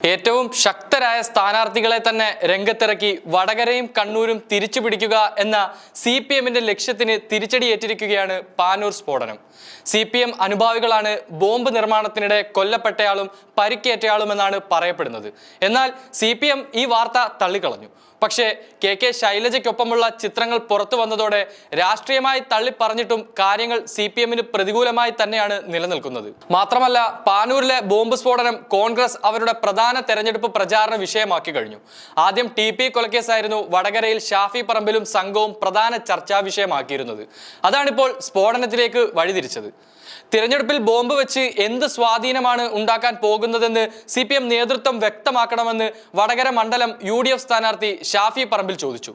ഏറ്റവും ശക്തരായ സ്ഥാനാർത്ഥികളെ തന്നെ രംഗത്തിറക്കി വടകരയും കണ്ണൂരും തിരിച്ചു പിടിക്കുക എന്ന സി പി എമ്മിന്റെ ലക്ഷ്യത്തിന് തിരിച്ചടിയേറ്റിരിക്കുകയാണ് പാനൂർ സ്ഫോടനം. സി പി എം അനുഭാവികളാണ് ബോംബ് നിർമ്മാണത്തിനിടെ കൊല്ലപ്പെട്ടയാളും പരിക്കേറ്റയാളുമെന്നാണ് പറയപ്പെടുന്നത്. എന്നാൽ സി പി എം ഈ വാർത്ത തള്ളിക്കളഞ്ഞു. പക്ഷേ കെ കെ ശൈലജയ്ക്കൊപ്പമുള്ള ചിത്രങ്ങൾ പുറത്തു വന്നതോടെ രാഷ്ട്രീയമായി തള്ളിപ്പറഞ്ഞിട്ടും കാര്യങ്ങൾ സി പി എമ്മിന് പ്രതികൂലമായി തന്നെയാണ് നിലനിൽക്കുന്നത്. മാത്രമല്ല പാനൂരിലെ ബോംബ് സ്ഫോടനം കോൺഗ്രസ് അവരുടെ പ്രധാന തെരഞ്ഞെടുപ്പ് പ്രചാരണ വിഷയമാക്കി കഴിഞ്ഞു. ആദ്യം ടി പി കൊലക്കേസായിരുന്നു വടകരയിൽ ഷാഫി പറമ്പിലും സംഘവും പ്രധാന ചർച്ചാ വിഷയമാക്കിയിരുന്നത്. അതാണിപ്പോൾ സ്ഫോടനത്തിലേക്ക് വഴിതിരിച്ചത്. തിരഞ്ഞെടുപ്പിൽ ബോംബ് വെച്ച് എന്ത് സ്വാധീനമാണ് ഉണ്ടാക്കാൻ പോകുന്നതെന്ന് സി പി എം നേതൃത്വം വ്യക്തമാക്കണമെന്ന് വടകര മണ്ഡലം യു ഡി എഫ് സ്ഥാനാർത്ഥി ഷാഫി പറമ്പിൽ ചോദിച്ചു.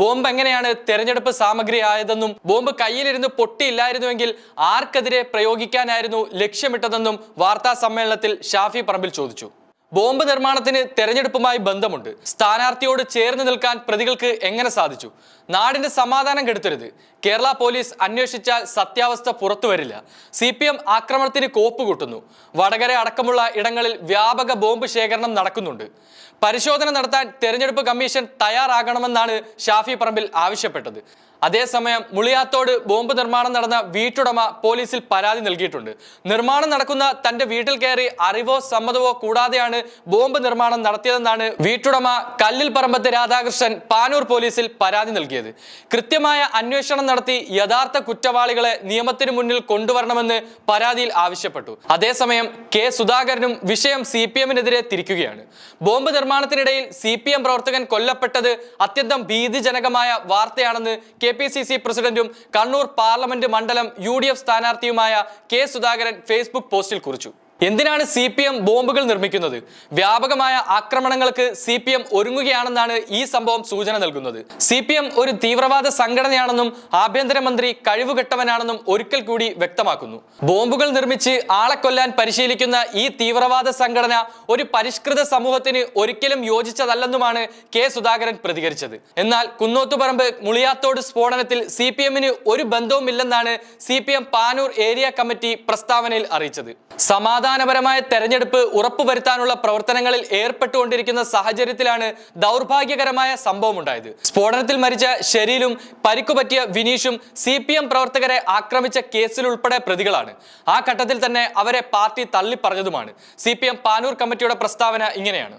ബോംബ് എങ്ങനെയാണ് തെരഞ്ഞെടുപ്പ് സാമഗ്രി ആയതെന്നും ബോംബ് കയ്യിലിരുന്ന് പൊട്ടിയില്ലായിരുന്നുവെങ്കിൽ ആർക്കെതിരെ പ്രയോഗിക്കാനായിരുന്നു ലക്ഷ്യമിട്ടതെന്നും വാർത്താ സമ്മേളനത്തിൽ ഷാഫി പറമ്പിൽ ചോദിച്ചു. ബോംബ് നിർമ്മാണത്തിന് തെരഞ്ഞെടുപ്പുമായി ബന്ധമുണ്ട്. സ്ഥാനാർത്ഥിയോട് ചേർന്ന് നിൽക്കാൻ പ്രതികൾക്ക് എങ്ങനെ സാധിച്ചു? നാടിന്റെ സമാധാനം കെടുത്തരുത്. കേരള പോലീസ് അന്വേഷിച്ചാൽ സത്യാവസ്ഥ പുറത്തു വരില്ല. സി പി എം ആക്രമണത്തിന് കോപ്പ് കൂട്ടുന്നു. വടകര അടക്കമുള്ള ഇടങ്ങളിൽ വ്യാപക ബോംബ് ശേഖരണം നടക്കുന്നുണ്ട്. പരിശോധന നടത്താൻ തെരഞ്ഞെടുപ്പ് കമ്മീഷൻ തയ്യാറാകണമെന്നാണ് ഷാഫി പറമ്പിൽ ആവശ്യപ്പെട്ടത്. അതേസമയം മുളിയാത്തോട് ബോംബ് നിർമ്മാണം നടന്ന വീട്ടുടമ പോലീസിൽ പരാതി നൽകിയിട്ടുണ്ട്. നിർമ്മാണം നടക്കുന്ന തന്റെ വീട്ടിൽ കയറി അറിവോ സമ്മതമോ കൂടാതെയാണ് ബോംബ് നിർമ്മാണം നടത്തിയതെന്നാണ് വീട്ടുടമ കല്ലിൽ പറമ്പത്ത് രാധാകൃഷ്ണൻ പാനൂർ പോലീസിൽ പരാതി നൽകിയത്. കൃത്യമായ അന്വേഷണം നടത്തി യഥാർത്ഥ കുറ്റവാളികളെ നിയമത്തിന് മുന്നിൽ കൊണ്ടുവരണമെന്ന് പരാതിയിൽ ആവശ്യപ്പെട്ടു. അതേസമയം കെ സുധാകരനും വിഷയം സി പി എമ്മിനെതിരെ തിരിക്കുകയാണ്. ബോംബ് നിർമ്മാണത്തിനിടയിൽ സി പി എം പ്രവർത്തകൻ കൊല്ലപ്പെട്ടത് അത്യന്തം ഭീതിജനകമായ വാർത്തയാണെന്ന് കെ പി സി സി പ്രസിഡന്റും കണ്ണൂർ പാർലമെന്റ് മണ്ഡലം യു ഡി എഫ് സ്ഥാനാർത്ഥിയുമായ കെ സുധാകരൻ ഫേസ്ബുക്ക് പോസ്റ്റിൽ കുറിച്ചു. എന്തിനാണ് സി പി എം ബോംബുകൾ നിർമ്മിക്കുന്നത്? വ്യാപകമായ ആക്രമണങ്ങൾക്ക് സി പി എം ഒരുങ്ങുകയാണെന്നാണ് ഈ സംഭവം സൂചന നൽകുന്നത്. സി പി എം ഒരു തീവ്രവാദ സംഘടനയാണെന്നും ആഭ്യന്തരമന്ത്രി കഴിവുകെട്ടവനാണെന്നും ഒരിക്കൽ കൂടി വ്യക്തമാക്കുന്നു. ബോംബുകൾ നിർമ്മിച്ച് ആളെ കൊല്ലാൻ പരിശീലിക്കുന്ന ഈ തീവ്രവാദ സംഘടന ഒരു പരിഷ്കൃത സമൂഹത്തിന് ഒരിക്കലും യോജിച്ചതല്ലെന്നുമാണ് കെ സുധാകരൻ പ്രതികരിച്ചത്. എന്നാൽ കുന്നോത്തുപറമ്പ് മുളിയാത്തോട് സ്ഫോടനത്തിൽ സി പി എമ്മിന് ഒരു ബന്ധവുമില്ലെന്നാണ് C P M Panoor area committee പ്രസ്താവനയിൽ അറിയിച്ചത്. സമാധാനപരമായ തെരഞ്ഞെടുപ്പ് ഉറപ്പുവരുത്താനുള്ള പ്രവർത്തനങ്ങളിൽ ഏർപ്പെട്ടുകൊണ്ടിരിക്കുന്ന സാഹചര്യത്തിലാണ് ദൗർഭാഗ്യകരമായ സംഭവം ഉണ്ടായത് സ്ഫോടനത്തിൽ മരിച്ച ഷെരീലും പരിക്കുപറ്റിയ വിനീഷും സി പി എം പ്രവർത്തകരെ ആക്രമിച്ച കേസിലുൾപ്പെടെ പ്രതികളാണ്. ആ ഘട്ടത്തിൽ തന്നെ അവരെ പാർട്ടി തള്ളിപ്പറഞ്ഞതുമാണ്. സി പി എം പാനൂർ കമ്മിറ്റിയുടെ പ്രസ്താവന ഇങ്ങനെയാണ്.